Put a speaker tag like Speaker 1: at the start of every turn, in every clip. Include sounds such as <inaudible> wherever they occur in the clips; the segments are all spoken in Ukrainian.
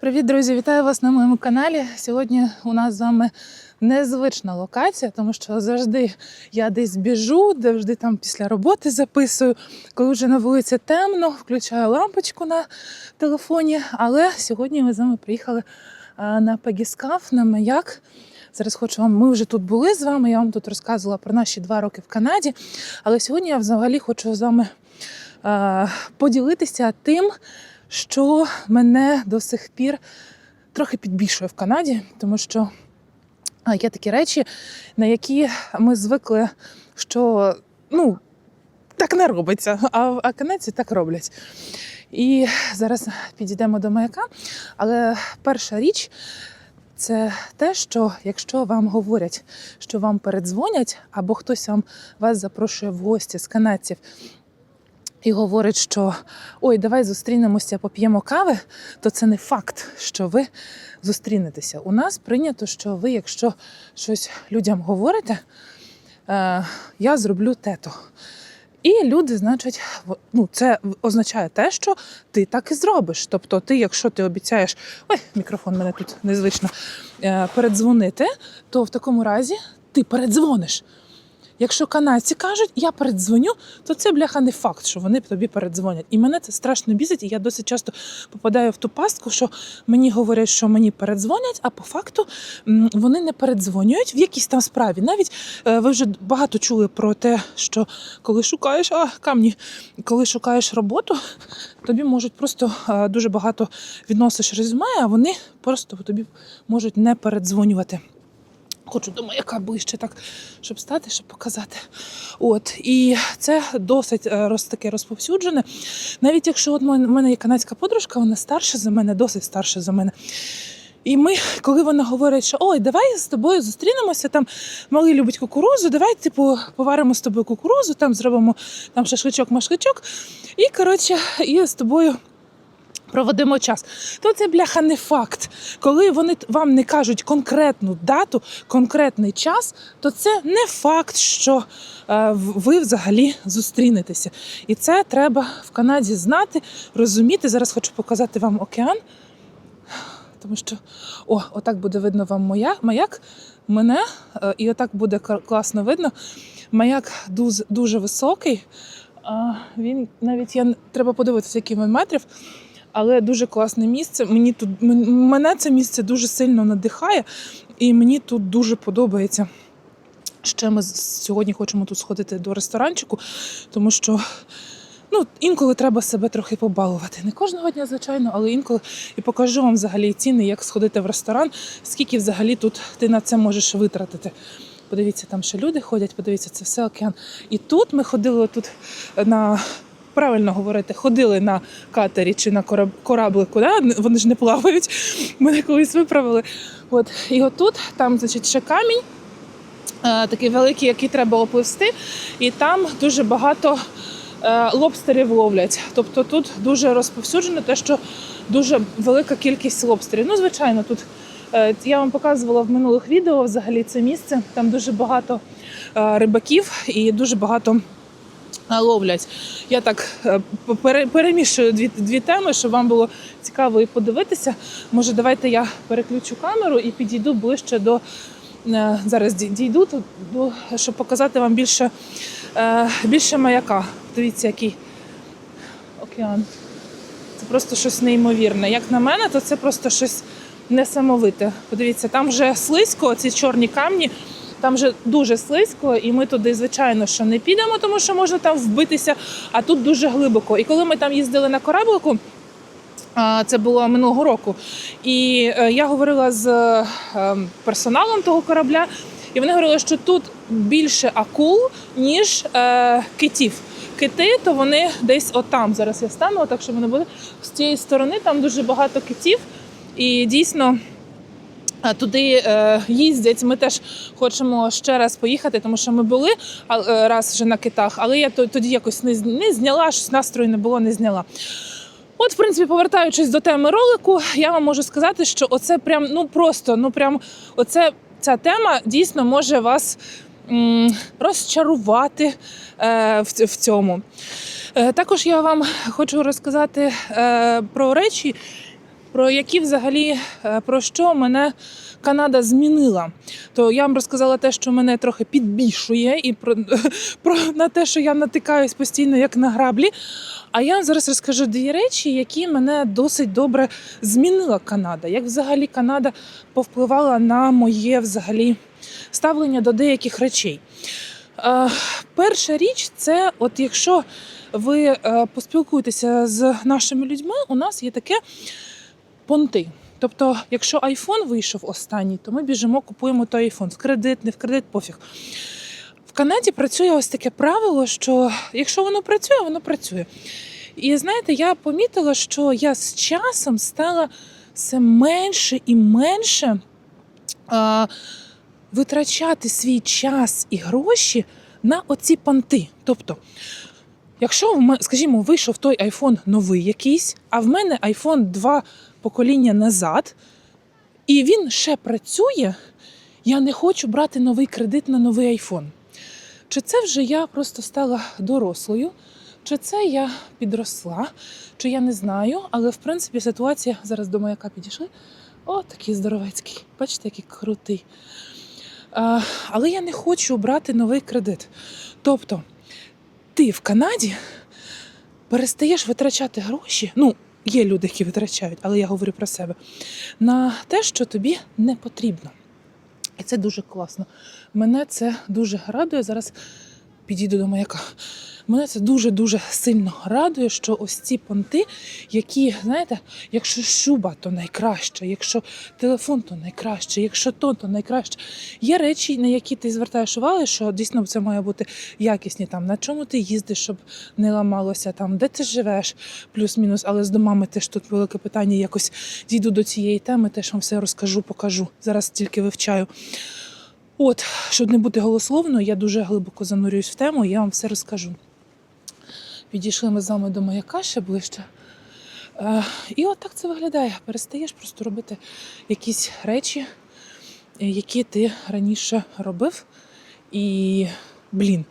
Speaker 1: Привіт, друзі! Вітаю вас на моєму каналі. Сьогодні у нас з вами незвична локація, тому що завжди я десь біжу, завжди там після роботи записую. Коли вже на вулиці темно, включаю лампочку на телефоні. Але сьогодні ми з вами приїхали на Пегіскаф, на маяк. Зараз хочу вам, ми вже тут були з вами. Я вам тут розказувала про наші два роки в Канаді. Але сьогодні я взагалі хочу з вами поділитися тим, що мене до сих пір трохи підбільшує в Канаді, тому що є такі речі, на які ми звикли, що ну, так не робиться, а, а канадці так роблять. І зараз підійдемо до маяка. Але перша річ це те, що якщо вам говорять, що вам передзвонять, або хтось вам вас запрошує в гості з канадців і говорить, що ой, давай зустрінемося, поп'ємо кави, то це не факт, що ви зустрінетеся. У нас прийнято, що ви, якщо щось людям говорите, е, я зроблю тето. І люди, значить, ну, це означає те, що ти так і зробиш. Тобто, ти, якщо ти обіцяєш, ой, мікрофон мене тут незвично е, передзвонити, то в такому разі ти передзвониш. Якщо канадці кажуть, я передзвоню, то це бляха не факт, що вони тобі передзвонять. І мене це страшно бісить, і я досить часто попадаю в ту пастку, що мені говорять, що мені передзвонять, а по факту вони не передзвонюють в якійсь там справі. Навіть е, ви вже багато чули про те, що коли шукаєш а, камні, коли шукаєш роботу, тобі можуть просто е, дуже багато відносиш резюме, а вони просто тобі можуть не передзвонювати. Хочу до маяка ближче, так, щоб стати, щоб показати. От і це досить е, роз, таке розповсюджене. Навіть якщо от в мене є канадська подружка, вона старша за мене, досить старша за мене. І ми, коли вона говорить, що ой, давай з тобою зустрінемося, там малий любить кукурузу, давай типу поваримо з тобою кукурузу, там зробимо там шашличок, машличок. І коротше, і з тобою проведемо час. То це бляха не факт. Коли вони вам не кажуть конкретну дату, конкретний час, то це не факт, що е, ви взагалі зустрінетеся. І це треба в Канаді знати, розуміти. Зараз хочу показати вам океан. Тому що о, отак буде видно вам моя, маяк, мене, е, і отак буде класно видно. Маяк дуже, дуже високий. Він навіть я треба подивитися, який він метрів, але дуже класне місце. Мені тут мене це місце дуже сильно надихає, і мені тут дуже подобається. Ще ми сьогодні хочемо тут сходити до ресторанчику, тому що ну, інколи треба себе трохи побалувати. Не кожного дня, звичайно, але інколи і покажу вам взагалі ціни, як сходити в ресторан, скільки взагалі тут ти на це можеш витратити. Подивіться, там ще люди ходять, подивіться, це все океан. І тут ми ходили тут на. Правильно говорити, ходили на катері чи на кораб- кораблику, да? вони ж не плавають. <laughs> Мене колись виправили. От. І отут, там, значить, ще камінь, е, такий великий, який треба опливсти, і там дуже багато е, лобстерів ловлять. Тобто тут дуже розповсюджено те, що дуже велика кількість лобстерів. Ну, звичайно, тут е, я вам показувала в минулих відео взагалі це місце. Там дуже багато рибаків і дуже багато. Ловлять. Я так е, перемішую дві, дві теми, щоб вам було цікаво і подивитися. Може, давайте я переключу камеру і підійду ближче до е, зараз дій- дійду щоб показати вам більше, е, більше маяка. Дивіться, який океан. Це просто щось неймовірне. Як на мене, то це просто щось несамовите. Подивіться, там вже слизько, ці чорні камні. Там вже дуже слизько, і ми туди, звичайно, що не підемо, тому що можна там вбитися, а тут дуже глибоко. І коли ми там їздили на кораблику, це було минулого року. І е, я говорила з е, персоналом того корабля, і вони говорили, що тут більше акул, ніж е, китів. Кити, то вони десь отам. Зараз я стану, так щоб вони були з цієї сторони. Там дуже багато китів, і дійсно. Туди е, їздять. Ми теж хочемо ще раз поїхати, тому що ми були е, раз вже на китах, але я тоді якось не зняла, щось настрою не було, не зняла. От, в принципі, повертаючись до теми ролику, я вам можу сказати, що оце прям ну просто, ну прям оце ця тема дійсно може вас м, розчарувати е, в, в цьому. Е, також я вам хочу розказати е, про речі, про які взагалі е, про що мене Канада змінила. То я вам розказала те, що мене трохи підбішує, і про, <laughs> про на те, що я натикаюсь постійно як на граблі. А я вам зараз розкажу дві речі, які мене досить добре змінила Канада. Як взагалі Канада повпливала на моє взагалі ставлення до деяких речей. Е, перша річ це, от якщо ви е, поспілкуєтеся з нашими людьми, у нас є таке понти. Тобто, якщо iPhone вийшов останній, то ми біжимо, купуємо той iPhone. В кредит, не в кредит, пофіг. В Канаді працює ось таке правило, що якщо воно працює, воно працює. І знаєте, я помітила, що я з часом стала все менше і менше а, витрачати свій час і гроші на оці понти. Тобто, якщо скажімо, вийшов той iPhone новий якийсь, а в мене iPhone 2 покоління назад, і він ще працює, я не хочу брати новий кредит на новий iPhone. Чи це вже я просто стала дорослою, чи це я підросла, чи я не знаю, але в принципі ситуація зараз до маяка підійшли. О, такий здоровецький. Бачите, який крутий. А, але я не хочу брати новий кредит. Тобто, ти в Канаді перестаєш витрачати гроші. Ну, є люди, які витрачають, але я говорю про себе, на те, що тобі не потрібно. І це дуже класно. Мене це дуже радує. Зараз підійду до маяка. Мене це дуже-дуже сильно радує, що ось ці понти, які, знаєте, якщо шуба, то найкраще, якщо телефон, то найкраще, якщо то, то найкраще. Є речі, на які ти звертаєш увагу, що дійсно це має бути якісні, там, на чому ти їздиш, щоб не ламалося, там, де ти живеш, плюс-мінус, але з домами теж тут велике питання. Якось дійду до цієї теми, теж вам все розкажу, покажу. Зараз тільки вивчаю. От, щоб не бути голословною, я дуже глибоко занурююсь в тему, я вам все розкажу. Підійшли ми з вами до маяка ще ближче. Е, і от так це виглядає. Перестаєш просто робити якісь речі, е, які ти раніше робив. І, блін,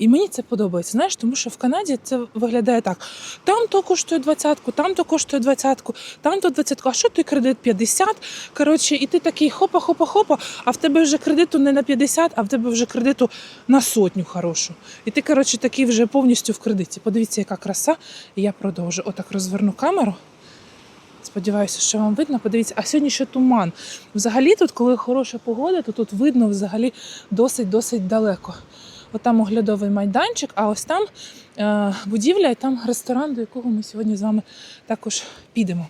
Speaker 1: і мені це подобається. Знаєш, тому що в Канаді це виглядає так: там то коштує двадцятку, там то коштує двадцятку, там то двадцятку, а що той кредит 50? Коротше, і ти такий хопа-хопа-хопа, а в тебе вже кредиту не на 50, а в тебе вже кредиту на сотню хорошу. І ти, коротше, такий вже повністю в кредиті. Подивіться, яка краса. І я продовжу. Отак розверну камеру. Сподіваюся, що вам видно. Подивіться, а сьогодні ще туман. Взагалі, тут, коли хороша погода, то тут видно взагалі досить-досить далеко. Отам оглядовий майданчик, а ось там е, будівля і там ресторан, до якого ми сьогодні з вами також підемо.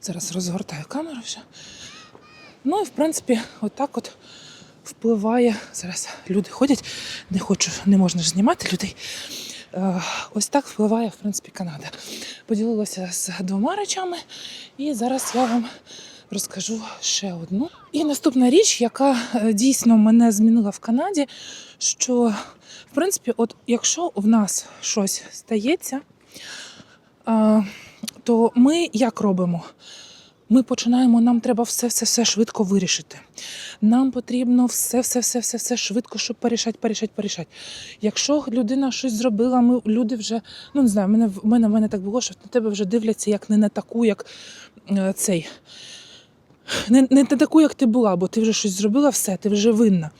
Speaker 1: Зараз розгортаю камеру вже. Ну і в принципі, отак от впливає. Зараз люди ходять, не хочу, не можна ж знімати людей. Е, Ось так впливає, в принципі, Канада. Поділилася з двома речами, і зараз я вам розкажу ще одну. І наступна річ, яка е, дійсно мене змінила в Канаді, що в принципі, от якщо в нас щось стається, то ми як робимо? Ми починаємо, нам треба все, все, все швидко вирішити. Нам потрібно все, все, все, все, все швидко, щоб порішати, порішати, порішати. Якщо людина щось зробила, ми люди вже ну не знаю, в мене в мене, в мене так було, що на тебе вже дивляться як не на таку, як е, цей. Не, не таку, як ти була, бо ти вже щось зробила, все, ти вже винна.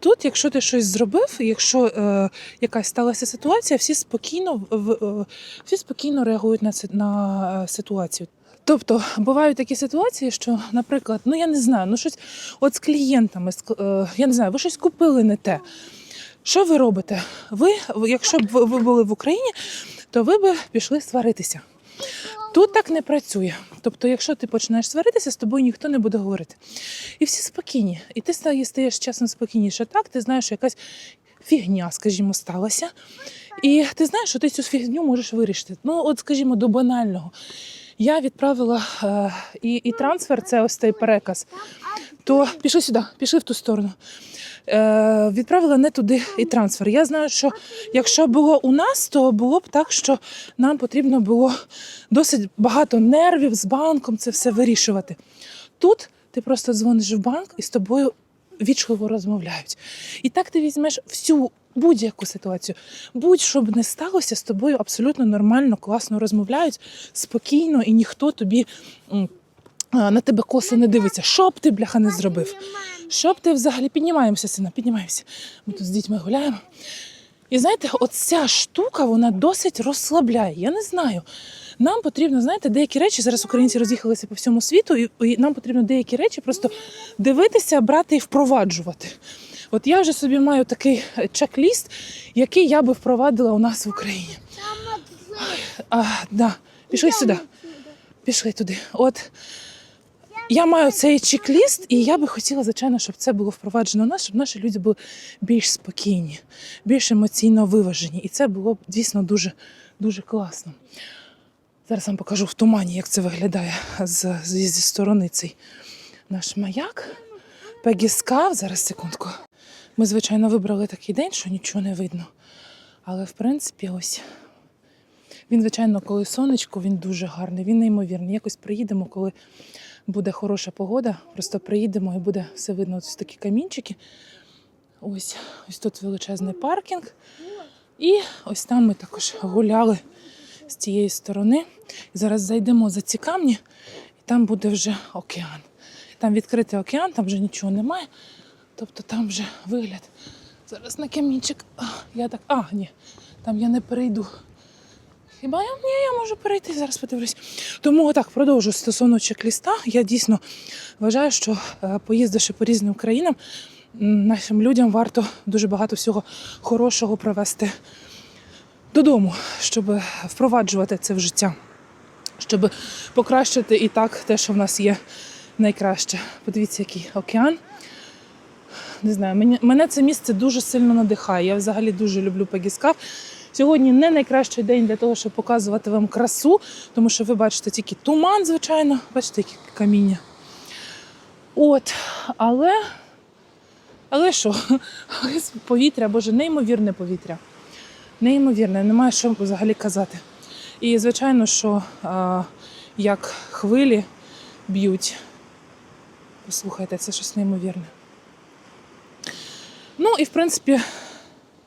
Speaker 1: Тут, якщо ти щось зробив, якщо е, якась сталася ситуація, всі спокійно в, е, всі спокійно реагують на, си- на е, ситуацію. Тобто бувають такі ситуації, що, наприклад, ну я не знаю, ну щось от з клієнтами, з е, я не знаю, ви щось купили не те. Що ви робите? Ви, якщо б ви були в Україні, то ви б пішли сваритися. Тут так не працює. Тобто, якщо ти починаєш сваритися, з тобою ніхто не буде говорити. І всі спокійні. І ти стає- стаєш часом спокійніше. Так, ти знаєш, що якась фігня, скажімо, сталася. І ти знаєш, що ти цю фігню можеш вирішити. Ну, от, скажімо, до банального. Я відправила е, і, і трансфер, це ось цей переказ. То пішли сюди, пішли в ту сторону. Е, відправила не туди і трансфер. Я знаю, що якщо було у нас, то було б так, що нам потрібно було досить багато нервів з банком це все вирішувати. Тут ти просто дзвониш в банк і з тобою вічливо розмовляють. І так ти візьмеш всю будь-яку ситуацію. Будь-що б не сталося, з тобою абсолютно нормально, класно розмовляють, спокійно, і ніхто тобі на тебе коса не дивиться. Що б ти, бляха, не зробив? Що б ти взагалі піднімаємося, сина, піднімаємося. Ми тут з дітьми гуляємо. І знаєте, оця штука вона досить розслабляє. Я не знаю. Нам потрібно, знаєте, деякі речі зараз українці роз'їхалися по всьому світу, і, і нам потрібно деякі речі просто дивитися, брати і впроваджувати. От я вже собі маю такий е, чек-ліст, який я би впровадила у нас в Україні. А, да. Пішли сюди. Пішли туди. От я маю цей чек-ліст, і я би хотіла, звичайно, щоб це було впроваджено у нас, щоб наші люди були більш спокійні, більш емоційно виважені. І це було б дійсно дуже, дуже класно. Зараз вам покажу в тумані, як це виглядає з, з, зі сторони цей наш маяк. Пегіскав, зараз секундку. Ми, звичайно, вибрали такий день, що нічого не видно. Але в принципі, ось він, звичайно, коли сонечко, він дуже гарний, він неймовірний. Якось приїдемо, коли буде хороша погода. Просто приїдемо і буде все видно. Ось такі камінчики. Ось, ось тут величезний паркінг. І ось там ми також гуляли з тієї сторони. Зараз зайдемо за ці камні, і там буде вже океан. Там відкритий океан, там вже нічого немає. Тобто там вже вигляд. Зараз на камінчик. А, Я так. А, ні, там я не перейду. Хіба я ні, я можу перейти, зараз подивлюсь. Тому отак продовжу стосовно чек-ліста. Я дійсно вважаю, що е, поїздивши по різним країнам, нашим людям варто дуже багато всього хорошого провести додому, щоб впроваджувати це в життя, щоб покращити і так те, що в нас є найкраще. Подивіться, який океан. Не знаю, мене це місце дуже сильно надихає. Я взагалі дуже люблю Пегіскав. Сьогодні не найкращий день для того, щоб показувати вам красу, тому що ви бачите тільки туман, звичайно, бачите, які каміння. От, але, але що? Повітря, боже, неймовірне повітря. Неймовірне, немає що взагалі казати. І звичайно, що а, як хвилі б'ють. Послухайте, це щось неймовірне. Ну і в принципі,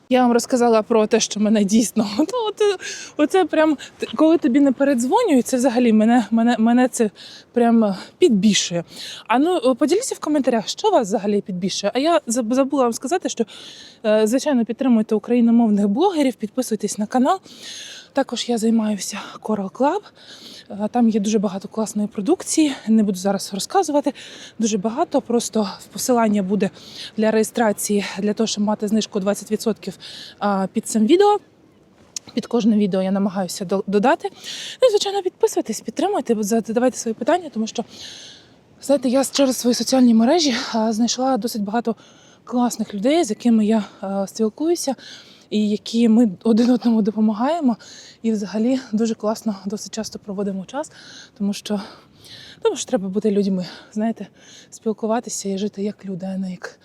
Speaker 1: я вам розказала про те, що мене дійсно. <laughs> Ну, от, оце прям коли тобі не передзвонюють, це взагалі мене, мене, мене це прям підбішує. А ну поділіться в коментарях, що вас взагалі підбішує. А я забула вам сказати, що е, звичайно підтримуйте україномовних блогерів, підписуйтесь на канал. Також я займаюся Coral Club. Е, Там є дуже багато класної продукції. Не буду зараз розказувати. Дуже багато. Просто посилання буде для реєстрації для того, щоб мати знижку 20% під цим відео. Під кожне відео я намагаюся додати. Ну і, звичайно, підписуйтесь, підтримуйте, задавайте свої питання, тому що, знаєте, я через свої соціальні мережі знайшла досить багато класних людей, з якими я а, спілкуюся, і які ми один одному допомагаємо. І взагалі дуже класно досить часто проводимо час, тому що, тому що треба бути людьми, знаєте, спілкуватися і жити як люди, а не як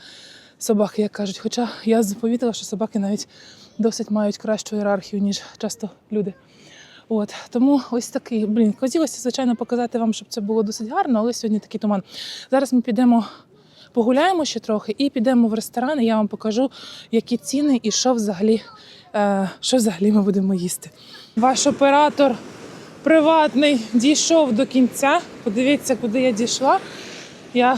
Speaker 1: собаки, як кажуть. Хоча я запомітила, що собаки навіть досить мають кращу ієрархію, ніж часто люди. От тому ось такий блін. Хотілося, звичайно, показати вам, щоб це було досить гарно, але сьогодні такий туман. Зараз ми підемо. Погуляємо ще трохи і підемо в ресторан, і я вам покажу, які ціни і що взагалі, е, що взагалі ми будемо їсти. Ваш оператор приватний дійшов до кінця. Подивіться, куди я дійшла. Я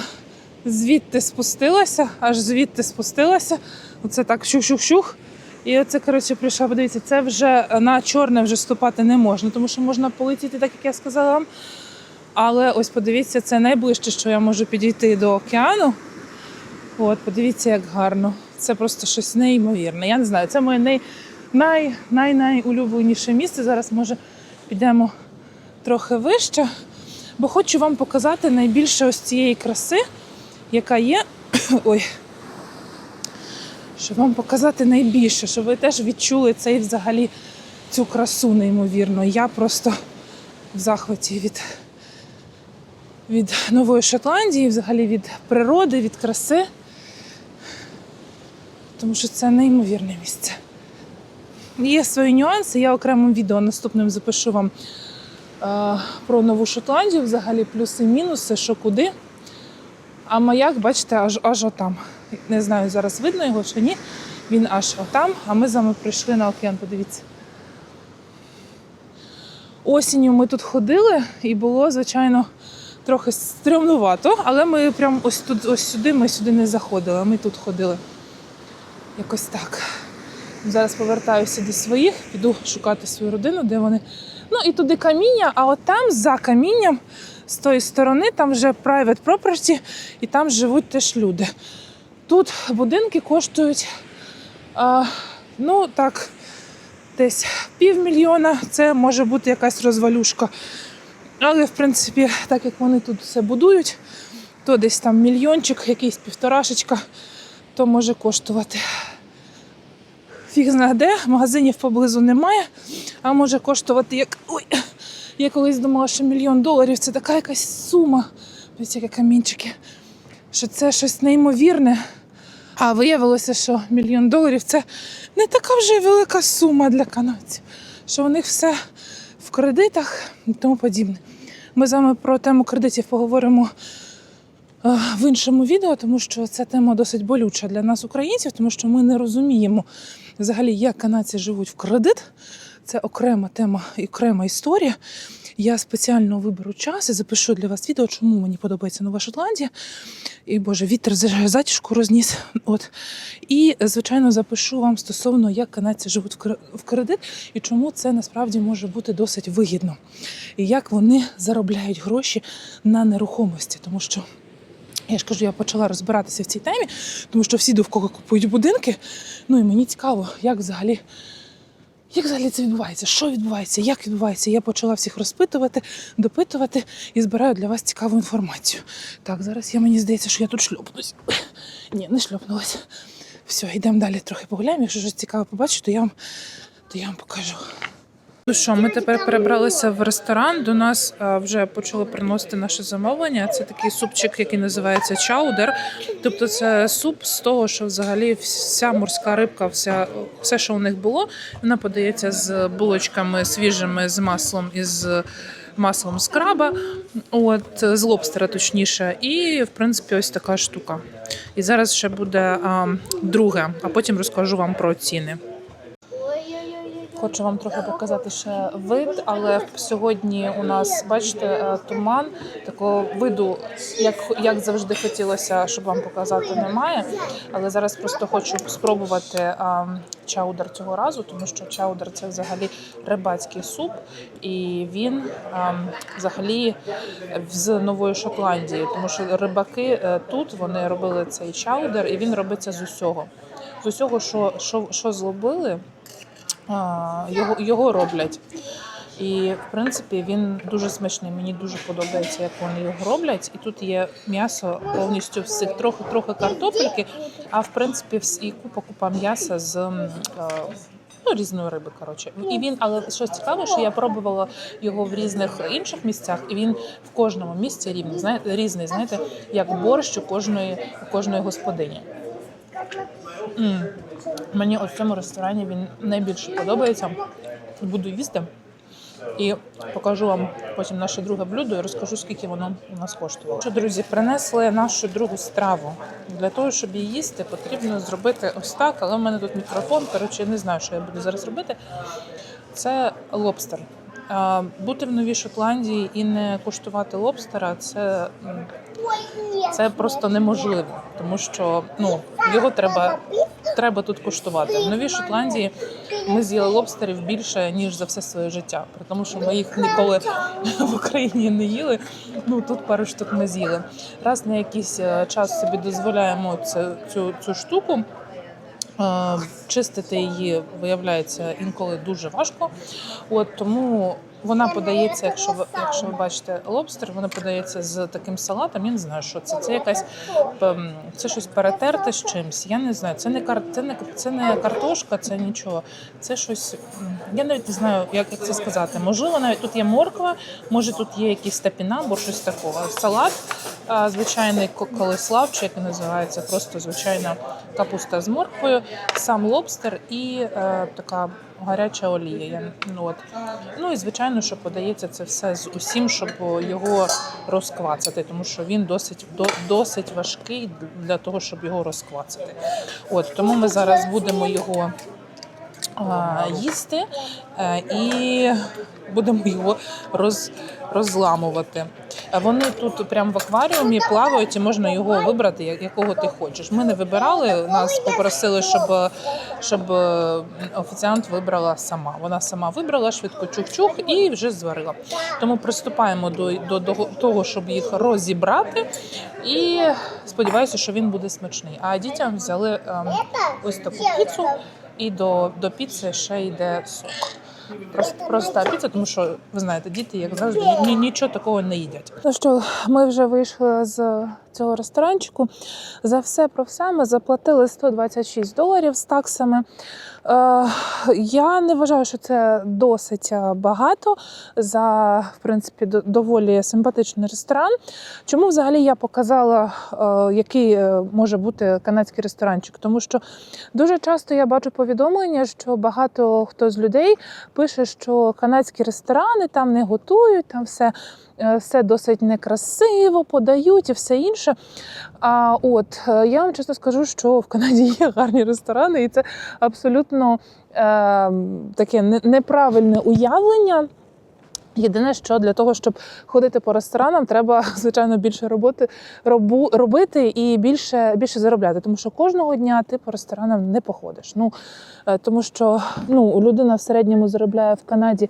Speaker 1: звідти спустилася, аж звідти спустилася. Оце так щух-щух-щух. І оце, коротше, прийшла, подивіться, це вже на чорне вже ступати не можна, тому що можна полетіти, так як я сказала вам. Але ось подивіться, це найближче, що я можу підійти до океану. От, подивіться, як гарно. Це просто щось неймовірне. Я не знаю, це моє най, най, най, найулюбленіше місце. Зараз, може, підемо трохи вище, бо хочу вам показати найбільше ось цієї краси, яка є. <coughs> Ой. Щоб вам показати найбільше, щоб ви теж відчули цей взагалі цю красу неймовірно. Я просто в захваті від, від Нової Шотландії, взагалі від природи, від краси. Тому що це неймовірне місце. Є свої нюанси, я окремим відео наступним запишу вам е, про Нову Шотландію, взагалі плюси-мінуси, що куди. А маяк, бачите, аж аж отам. Не знаю, зараз видно його чи ні. Він аж отам, а ми з вами прийшли на океан, подивіться. Осінню ми тут ходили і було, звичайно, трохи стрімнувато, але ми прям ось тут, ось сюди, ми сюди не заходили, ми тут ходили. Якось так. Зараз повертаюся до своїх, піду шукати свою родину, де вони. Ну і туди каміння, а от там за камінням, з тої сторони, там вже private property, і там живуть теж люди. Тут будинки коштують, а, ну так, десь півмільйона. Це може бути якась розвалюшка. Але, в принципі, так як вони тут все будують, то десь там мільйончик, якийсь півторашечка, то може коштувати. Фіг знає де, магазинів поблизу немає, а може коштувати як. Ой, я колись думала, що мільйон доларів це така якась сума. Ось які камінчики. Що це щось неймовірне. А виявилося, що мільйон доларів це не така вже велика сума для канадців. Що у них все в кредитах і тому подібне. Ми з вами про тему кредитів поговоримо е, в іншому відео, тому що ця тема досить болюча для нас, українців, тому що ми не розуміємо взагалі, як канадці живуть в кредит. Це окрема тема і окрема історія. Я спеціально виберу час і запишу для вас відео, чому мені подобається Нова Шотландія. І Боже, вітер затяжку розніс. <laughs> От. І, звичайно, запишу вам стосовно, як канадці живуть в кредит і чому це насправді може бути досить вигідно. І як вони заробляють гроші на нерухомості. Тому що я ж кажу, я почала розбиратися в цій темі, тому що всі довкола купують будинки. Ну і мені цікаво, як взагалі. Як взагалі це відбувається? Що відбувається? Як відбувається? Я почала всіх розпитувати, допитувати і збираю для вас цікаву інформацію. Так, зараз я мені здається, що я тут шльопнусь. Ні, не шльопнулась. Все, йдемо далі трохи погуляємо. Якщо щось цікаве побачу, то я вам, то я вам покажу. Ну що, ми тепер перебралися в ресторан. До нас а, вже почали приносити наше замовлення. Це такий супчик, який називається чаудер. Тобто це суп з того, що взагалі вся морська рибка, вся, все, що у них було, вона подається з булочками свіжими, з маслом і з маслом з краба, от, з лобстера точніше. І, в принципі, ось така штука. І зараз ще буде а, друге, а потім розкажу вам про ціни. Хочу вам трохи показати ще вид, але сьогодні у нас, бачите, е, туман такого виду, як, як завжди хотілося, щоб вам показати, немає. Але зараз просто хочу спробувати чаудер цього разу, тому що чаудер це взагалі рибацький суп, і він взагалі з Нової Шотландії, тому що рибаки е, тут вони робили цей чаудер, і він робиться з усього. З усього, що, що, що злобили, його, його роблять. І в принципі він дуже смачний. Мені дуже подобається, як вони його роблять. І тут є м'ясо повністю всіх, трохи трохи картопельки, а в принципі і купа купа м'яса з ну, різної риби. Коротше, і він, але що цікаво, що я пробувала його в різних інших місцях, і він в кожному місці рівний. Знаєте, різний, знаєте, як борщ у кожної у кожної господині. Мені ось в цьому ресторані він найбільше подобається. Буду їсти і покажу вам потім наше друге блюдо і розкажу, скільки воно у нас коштувало. Що, друзі, принесли нашу другу страву. Для того, щоб її їсти, потрібно зробити ось так, але в мене тут мікрофон. Коротше, я не знаю, що я буду зараз робити. Це лобстер. Бути в Новій Шотландії і не куштувати лобстера це, це просто неможливо, тому що ну, його треба, треба тут куштувати. В Новій Шотландії ми з'їли лобстерів більше, ніж за все своє життя. При тому, що ми їх ніколи в Україні не їли. Ну тут пару штук ми з'їли. Раз на якийсь е, час собі дозволяємо цю, цю, цю штуку. Е, Чистити її виявляється інколи дуже важко. От тому вона подається, якщо ви якщо ви бачите лобстер, вона подається з таким салатом. Я не знаю, що це. Це якась ем, це щось перетерте з чимсь. Я не знаю. Це не кар, це не це не картошка, це нічого. Це щось. Я навіть не знаю, як, це сказати. Можливо, навіть тут є морква, може тут є якийсь тапінамбур, щось такого. Салат звичайний ко- колеслав, чи як називається, просто звичайна капуста з морквою, сам лобстер і е, така гаряча олія. От. Ну і звичайно, що подається це все з усім, щоб його розквацати, тому що він досить до- досить важкий для того, щоб його розквацати. От тому ми зараз будемо його їсти е, і будемо його роз, розламувати. Е, Вони тут прямо в акваріумі плавають і можна його вибрати, якого ти хочеш. Ми не вибирали, нас попросили, щоб, щоб е, офіціант вибрала сама. Вона сама вибрала швидко чух-чух і вже зварила. Тому приступаємо до, до, до того, щоб їх розібрати. І сподіваюся, що він буде смачний. А дітям взяли ем, ось таку піцу. І до, до піци ще йде сок. Просто проста піца, тому що ви знаєте, діти, як завжди, ні, нічого такого не їдять. Ну що, ми вже вийшли з цього ресторанчику. За все про все ми заплатили 126 доларів з таксами. Е, я не вважаю, що це досить е, багато за в принципі доволі симпатичний ресторан. Чому взагалі я показала, е, який е, може бути канадський ресторанчик? Тому що дуже часто я бачу повідомлення, що багато хто з людей пише, що канадські ресторани там не готують, там все, все досить некрасиво подають і все інше. А от е, я вам чесно скажу, що в Канаді є гарні ресторани, і це абсолютно е, таке неправильне уявлення. Єдине, що для того, щоб ходити по ресторанам, треба <laughs> звичайно більше роботи робу, робити і більше, більше заробляти. Тому що кожного дня ти по ресторанам не походиш. Ну е, тому що ну, людина в середньому заробляє в Канаді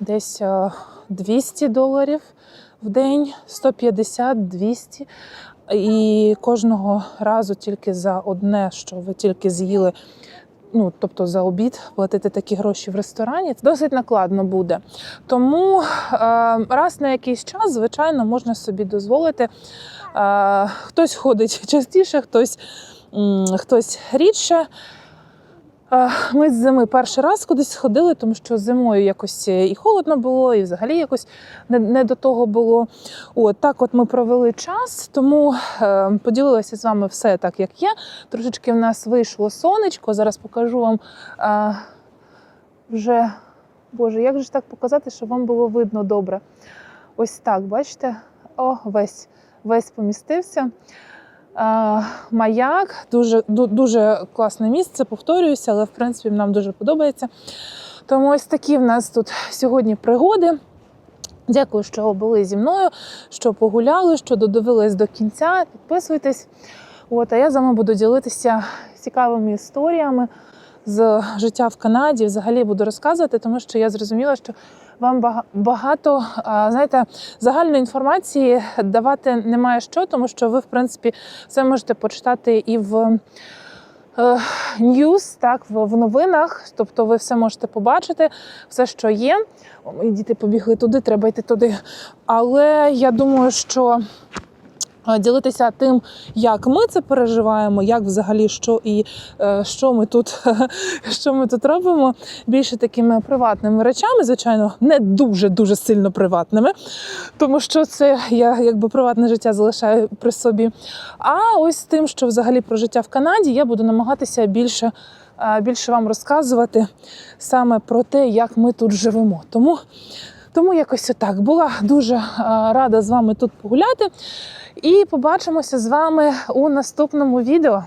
Speaker 1: десь е, 200 доларів в день, 150-200. І кожного разу тільки за одне, що ви тільки з'їли. Ну, тобто за обід платити такі гроші в ресторані, це досить накладно буде. Тому е, раз на якийсь час, звичайно, можна собі дозволити. Е, хтось ходить <laughs> частіше, хтось, м, хтось рідше. Е, Ми з зими перший раз кудись ходили, тому що зимою якось і холодно було, і взагалі якось не, не до того було. От так, от ми провели час, тому е, поділилася з вами все так, як є. Трошечки в нас вийшло сонечко. Зараз покажу вам е, вже. Боже, як же так показати, щоб вам було видно добре? Ось так, бачите? О, весь, весь помістився. Маяк, дуже, дуже класне місце, повторююся, але в принципі нам дуже подобається. Тому ось такі в нас тут сьогодні пригоди. Дякую, що були зі мною, що погуляли, що додивились до кінця. Підписуйтесь. От, а я з вами буду ділитися цікавими історіями з життя в Канаді. Взагалі буду розказувати, тому що я зрозуміла, що вам багато знаєте, загальної інформації давати немає що, тому що ви, в принципі, все можете почитати і в. Ньюс, так, в, новинах, тобто ви все можете побачити, все, що є. О, мої діти побігли туди, треба йти туди. Але я думаю, що е, ділитися тим, як ми це переживаємо, як взагалі що і е, що ми тут, <laughs> що ми тут робимо, більше такими приватними речами, звичайно, не дуже дуже сильно приватними, тому що це я якби приватне життя залишаю при собі. А ось тим, що взагалі про життя в Канаді, я буду намагатися більше. е, Більше вам розказувати саме про те, як ми тут живемо. Тому, тому якось отак була дуже е, рада з вами тут погуляти. І побачимося з вами у наступному відео.